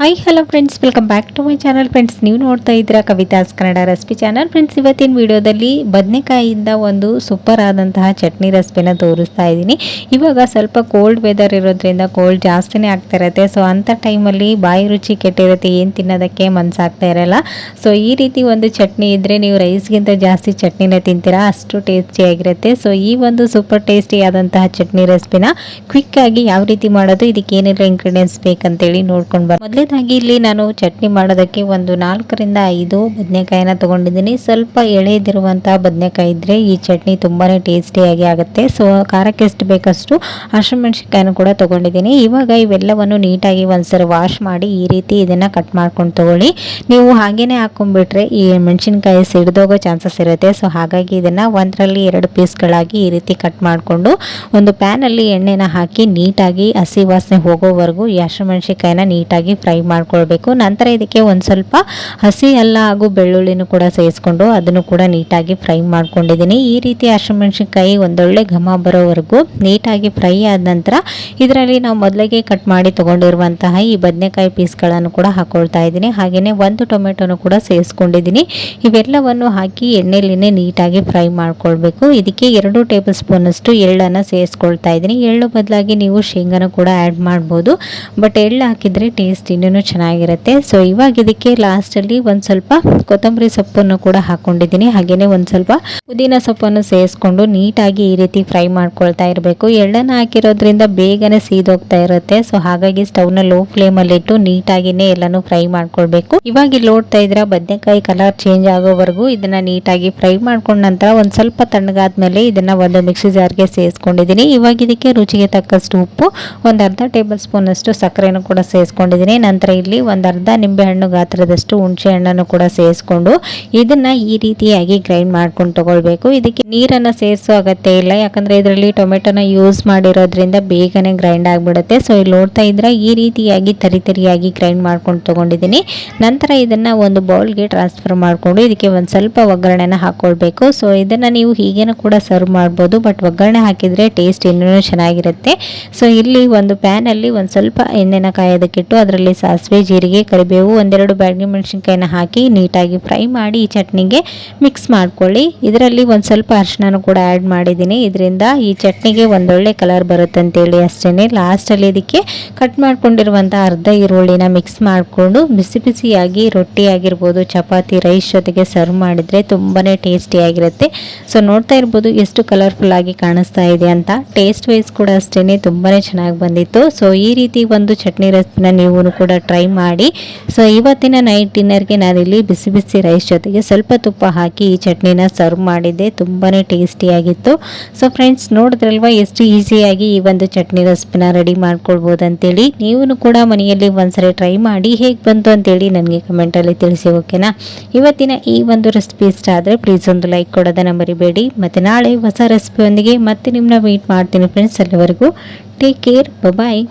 Hi hello friends welcome back to my channel friends ನೀವು ನೋಡ್ತಾ ಇದ್ದೀರಾ Kavitha's Kannada recipe channel friends ಇವತ್ತಿನ ವಿಡಿಯೋದಲ್ಲಿ ಬದನೆಕಾಯಿಯಿಂದ ಒಂದು ಸೂಪರ್ ಆದಂತಹ ಚಟ್ನಿ ರೆಸಿಪಿನ ತೋರಿಸ್ತಾ ಇದ್ದೀನಿ. ಇವಾಗ ಸ್ವಲ್ಪ ಕೋಲ್ಡ್ ವೆದರ್ ಇರೋದ್ರಿಂದ ಕೋಲ್ಡ್ ಜಾಸ್ತಿನೇ ಆಗ್ತಾ ಇರುತ್ತೆ. ಸೊ ಅಂಥ ಟೈಮಲ್ಲಿ ಬಾಯಿ ರುಚಿ ಕೆಟ್ಟಿರುತ್ತೆ, ಏನು ತಿನ್ನೋದಕ್ಕೆ ಮನಸ್ಸಾಗ್ತಾ ಇರಲ್ಲ. ಸೊ ಈ ರೀತಿ ಒಂದು ಚಟ್ನಿ ಇದ್ದರೆ ನೀವು ರೈಸ್ಗಿಂತ ಜಾಸ್ತಿ ಚಟ್ನಿನ ತಿಂತೀರಾ. ಅಷ್ಟು ಟೇಸ್ಟಿಯಾಗಿರುತ್ತೆ ಸೊ ಈ ಒಂದು ಸೂಪರ್ ಟೇಸ್ಟಿ ಆದಂತಹ ಚಟ್ನಿ ರೆಸಿಪಿನ ಕ್ವಿಕ್ ಆಗಿ ಯಾವ ರೀತಿ ಮಾಡೋದು, ಇದಕ್ಕೆ ಏನೆಲ್ಲ ಇಂಗ್ರೀಡಿಯೆಂಟ್ಸ್ ಬೇಕಂತೇಳಿ ನೋಡ್ಕೊಂಡು ಬರ್ ಮೊದಲನೇದಾಗಿ ಇಲ್ಲಿ ನಾನು ಚಟ್ನಿ ಮಾಡೋದಕ್ಕೆ ಒಂದು ನಾಲ್ಕರಿಂದ ಐದು ಬದನೆಕಾಯಿನ ತೊಗೊಂಡಿದ್ದೀನಿ. ಸ್ವಲ್ಪ ಎಳೆದಿರುವಂಥ ಬದನೆಕಾಯಿ ಇದ್ದರೆ ಈ ಚಟ್ನಿ ತುಂಬಾ ಟೇಸ್ಟಿಯಾಗಿ ಆಗುತ್ತೆ. ಸೊ ಖಾರಕ್ಕೆ ಎಷ್ಟು ಬೇಕಷ್ಟು ಹಸಿಮೆಣ್ಸಿನ್ಕಾಯಿನೂ ಕೂಡ ತಗೊಂಡಿದ್ದೀನಿ. ಇವಾಗ ಇವೆಲ್ಲವನ್ನು ನೀಟಾಗಿ ಒಂದ್ಸರಿ ವಾಶ್ ಮಾಡಿ ಈ ರೀತಿ ಇದನ್ನು ಕಟ್ ಮಾಡ್ಕೊಂಡು ತಗೊಳ್ಳಿ. ನೀವು ಹಾಗೇನೆ ಹಾಕೊಂಡ್ಬಿಟ್ರೆ ಈ ಮೆಣಸಿನ್ಕಾಯಿ ಸಿಡ್ದೋಗೋ ಚಾನ್ಸಸ್ ಇರುತ್ತೆ. ಸೊ ಹಾಗಾಗಿ ಇದನ್ನು ಒಂದರಲ್ಲಿ ಎರಡು ಪೀಸ್ಗಳಾಗಿ ಈ ರೀತಿ ಕಟ್ ಮಾಡಿಕೊಂಡು ಒಂದು ಪ್ಯಾನಲ್ಲಿ ಎಣ್ಣೆನ ಹಾಕಿ ನೀಟಾಗಿ ಹಸಿ ವಾಸನೆ ಹೋಗೋವರೆಗೂ ಈ ಹಸಿಮೆಣ್ಸಿನ್ಕಾಯಿನ ನೀಟಾಗಿ ಫ್ರೈ ಮಾಡ್ಕೊಳ್ಬೇಕು. ನಂತರ ಇದಕ್ಕೆ ಒಂದು ಸ್ವಲ್ಪ ಹಸಿ ಅಲ್ಲ ಹಾಗೂ ಬೆಳ್ಳುಳ್ಳಿನೂ ಕೂಡ ಸೇರಿಸ್ಕೊಂಡು ಅದನ್ನು ಕೂಡ ನೀಟಾಗಿ ಫ್ರೈ ಮಾಡ್ಕೊಂಡಿದ್ದೀನಿ. ಈ ರೀತಿ ಹಸಿಮೆಣ್ಸಿನ್ಕಾಯಿ ಒಂದೊಳ್ಳೆ ಘಮ ಬರೋವರೆಗೂ ನೀಟಾಗಿ ಫ್ರೈ ಆದ ನಂತರ ಇದರಲ್ಲಿ ನಾವು ಮೊದಲಿಗೆ ಕಟ್ ಮಾಡಿ ತೊಗೊಂಡಿರುವಂತಹ ಈ ಬದನೆಕಾಯಿ ಪೀಸ್ಗಳನ್ನು ಕೂಡ ಹಾಕೊಳ್ತಾ ಇದ್ದೀನಿ. ಹಾಗೆಯೇ ಒಂದು ಟೊಮೆಟೊನು ಕೂಡ ಸೇರಿಸ್ಕೊಂಡಿದ್ದೀನಿ ಇವೆಲ್ಲವನ್ನು ಹಾಕಿ ಎಣ್ಣೆಲಿನೇ ನೀಟಾಗಿ ಫ್ರೈ ಮಾಡ್ಕೊಳ್ಬೇಕು. ಇದಕ್ಕೆ ಎರಡು ಟೇಬಲ್ ಸ್ಪೂನಷ್ಟು ಎಳ್ಳನ್ನು ಸೇರಿಸ್ಕೊಳ್ತಾ ಇದ್ದೀನಿ. ಎಳ್ಳು ಬದಲಾಗಿ ನೀವು ಶೇಂಗಾನ ಕೂಡ ಆ್ಯಡ್ ಮಾಡ್ಬೋದು. ಬಟ್ ಎಳ್ಳು ಹಾಕಿದರೆ ಟೇಸ್ಟ್ ಇನ್ನೂ ಚೆನ್ನಾಗಿರುತ್ತೆ. ಸೊ ಇವಾಗ ಇದಕ್ಕೆ ಲಾಸ್ಟಲ್ಲಿ ಒಂದು ಸ್ವಲ್ಪ ಕೊತ್ತಂಬರಿ ಸೊಪ್ಪನ್ನು ಕೂಡ ಹಾಕ್ಕೊಂಡಿದ್ದೀನಿ ಹಾಗೆಯೇ ಒಂದು ಸ್ವಲ್ಪ ಪುದೀನ ಸೊಪ್ಪನ್ನು ಸೇರಿಸ್ಕೊಂಡು ನೀಟಾಗಿ ಈ ರೀತಿ ಫ್ರೈ ಮಾಡ್ಕೊಳ್ತಾ ಇರಬೇಕು. ಎಳ್ಳನ್ನು ಹಾಕಿರೋದ್ರಿಂದ ಬೇಗನೆ ಸೀದೋಗ್ತಾ ಇರುತ್ತೆ. ಸೊ ಹಾಗಾಗಿ ಸ್ಟವ್ನ ಲೋ ಫ್ಲೇಮಲ್ಲಿ ಇಟ್ಟು ನೀಟಾಗಿನೇ ಎಲ್ಲಾನು ಫ್ರೈ ಮಾಡ್ಕೊಳ್ಬೇಕು. ಇವಾಗ ಇಲ್ಲಿ ನೋಡ್ತಾ ಇದ್ರೆ ಬದನೆಕಾಯಿ ಕಲರ್ ಚೇಂಜ್ ಆಗೋವರೆಗೂ ಇದನ್ನ ನೀಟಾಗಿ ಫ್ರೈ ಮಾಡ್ಕೊಂಡ ನಂತರ ಒಂದು ಸ್ವಲ್ಪ ತಣ್ಣಗಾದ್ಮೇಲೆ ಇದನ್ನ ಒಂದು ಮಿಕ್ಸಿ ಜಾರ್ಗೆ ಸೇರಿಸ್ಕೊಂಡಿದ್ದೀನಿ ಇವಾಗ ಇದಕ್ಕೆ ರುಚಿಗೆ ತಕ್ಕಷ್ಟು ಉಪ್ಪು, ಒಂದು ಅರ್ಧ ಟೇಬಲ್ ಸ್ಪೂನ್ ಅಷ್ಟು ಸಕ್ಕರೆನೂ ಕೂಡ ಸೇರಿಸ್ಕೊಂಡಿದ್ದೀನಿ ನಂತರ ಇಲ್ಲಿ ಒಂದು ಅರ್ಧ ನಿಂಬೆಹಣ್ಣು ಗಾತ್ರದಷ್ಟು ಹುಣಸೆ ಹಣ್ಣನ್ನು ಕೂಡ ಸೇರಿಸ್ಕೊಂಡು ಇದನ್ನ ಈ ರೀತಿಯಾಗಿ ಗ್ರೈಂಡ್ ಮಾಡ್ಕೊಂಡು ತಗೊಳ್ಬೇಕು. ಇದಕ್ಕೆ ನೀರನ್ನು ಸೇರಿಸೋ ಅಗತ್ಯ ಇಲ್ಲ. ಯಾಕಂದ್ರೆ ಇದರಲ್ಲಿ ಟೊಮೆಟೊನ ಯೂಸ್ ಮಾಡಿರೋದ್ರಿಂದ ಬೇಗನೆ ಗ್ರೈಂಡ್ ಆಗಿಬಿಡುತ್ತೆ. ಸೊ ಇಲ್ಲಿ ನೋಡ್ತಾ ಇದ್ರೆ ಈ ರೀತಿಯಾಗಿ ತರಿ ತರಿಯಾಗಿ ಗ್ರೈಂಡ್ ಮಾಡ್ಕೊಂಡು ತಗೊಂಡಿದ್ದೀನಿ. ನಂತರ ಇದನ್ನ ಒಂದು ಬೌಲ್ಗೆ ಟ್ರಾನ್ಸ್ಫರ್ ಮಾಡಿಕೊಂಡು ಇದಕ್ಕೆ ಒಂದು ಸ್ವಲ್ಪ ಒಗ್ಗರಣೆನ ಹಾಕೊಳ್ಬೇಕು. ಸೊ ಇದನ್ನ ನೀವು ಹೀಗೇನು ಕೂಡ ಸರ್ವ್ ಮಾಡ್ಬೋದು. ಬಟ್ ಒಗ್ಗರಣೆ ಹಾಕಿದ್ರೆ ಟೇಸ್ಟ್ ಇನ್ನೂ ಚೆನ್ನಾಗಿರುತ್ತೆ. ಸೊ ಇಲ್ಲಿ ಒಂದು ಪ್ಯಾನಲ್ಲಿ ಒಂದು ಸ್ವಲ್ಪ ಎಣ್ಣೆನ ಕಾಯೋದಕ್ಕಿಟ್ಟು ಅದರಲ್ಲಿ ಸಾಸಿವೆ, ಜೀರಿಗೆ, ಕರಿಬೇವು ಒಂದೆರಡು ಬ್ಯಾಡಗಿ ಮೆಣಸಿನ್ಕಾಯಿನ ಹಾಕಿ ನೀಟಾಗಿ ಫ್ರೈ ಮಾಡಿ ಈ ಚಟ್ನಿಗೆ ಮಿಕ್ಸ್ ಮಾಡ್ಕೊಳ್ಳಿ. ಇದರಲ್ಲಿ ಒಂದು ಸ್ವಲ್ಪ ಅರಿಶಿನ ಕೂಡ ಆ್ಯಡ್ ಮಾಡಿದ್ದೀನಿ. ಇದರಿಂದ ಈ ಚಟ್ನಿಗೆ ಒಂದೊಳ್ಳೆ ಕಲರ್ ಬರುತ್ತೆ ಅಂತೇಳಿ ಅಷ್ಟೇ ಲಾಸ್ಟಲ್ಲಿ ಇದಕ್ಕೆ ಕಟ್ ಮಾಡ್ಕೊಂಡಿರುವಂಥ ಅರ್ಧ ಈರುಳ್ಳಿನ ಮಿಕ್ಸ್ ಮಾಡಿಕೊಂಡು ಬಿಸಿ ಬಿಸಿಯಾಗಿ ರೊಟ್ಟಿ ಆಗಿರ್ಬೋದು ಚಪಾತಿ, ರೈಸ್ ಜೊತೆಗೆ ಸರ್ವ್ ಮಾಡಿದರೆ ತುಂಬಾ ಟೇಸ್ಟಿಯಾಗಿರುತ್ತೆ. ಸೊ, ನೋಡ್ತಾ ಇರ್ಬೋದು ಎಷ್ಟು ಕಲರ್ಫುಲ್ ಆಗಿ ಕಾಣಿಸ್ತಾ ಇದೆ ಅಂತ. ಟೇಸ್ಟ್ ವೈಸ್ ಕೂಡ ಅಷ್ಟೇ ತುಂಬಾ ಚೆನ್ನಾಗಿ ಬಂದಿತ್ತು. ಸೊ, ಈ ರೀತಿ ಒಂದು ಚಟ್ನಿ ರೆಸಿಪಿನ ನೀವು ಕೂಡ ಟ್ರೈ ಮಾಡಿ. ಸೊ ಇವತ್ತಿನ ನೈಟ್ ಡಿನ್ನರ್ಗೆ ನಾನಿಲ್ಲಿ ಬಿಸಿ ಬಿಸಿ ರೈಸ್ ಜೊತೆಗೆ ಸ್ವಲ್ಪ ತುಪ್ಪ ಹಾಕಿ ಈ ಚಟ್ನಿನ ಸರ್ವ್ ಮಾಡಿದ್ದೆ. ತುಂಬಾ ಟೇಸ್ಟಿಯಾಗಿತ್ತು ಸೊ ಫ್ರೆಂಡ್ಸ್ ನೋಡಿದ್ರಲ್ವಾ ಎಷ್ಟು ಈಸಿಯಾಗಿ ಈ ಒಂದು ಚಟ್ನಿ ರೆಸಿಪಿನ ರೆಡಿ ಮಾಡ್ಕೊಳ್ಬೋದು ಅಂತೇಳಿ ನೀವು ಕೂಡ ಮನೆಯಲ್ಲಿ ಒಂದ್ಸರಿ ಟ್ರೈ ಮಾಡಿ ಹೇಗೆ ಬಂತು ಅಂತೇಳಿ ನನಗೆ ಕಮೆಂಟಲ್ಲಿ ತಿಳಿಸಿ ಓಕೆನಾ ಇವತ್ತಿನ ಈ ಒಂದು ರೆಸಿಪಿ ಇಷ್ಟ ಆದರೆ ಪ್ಲೀಸ್ ಒಂದು ಲೈಕ್ ಕೊಡೋದನ್ನ ಮರಿಬೇಡಿ. ಮತ್ತು ನಾಳೆ ಹೊಸ ರೆಸಿಪಿಯೊಂದಿಗೆ ಮತ್ತೆ ನಿಮ್ಮನ್ನ ವೇಟ್ ಮಾಡ್ತೀನಿ ಫ್ರೆಂಡ್ಸ್ ಅಲ್ಲಿವರೆಗೂ ಟೇಕ್ ಕೇರ್ ಬಾಯ್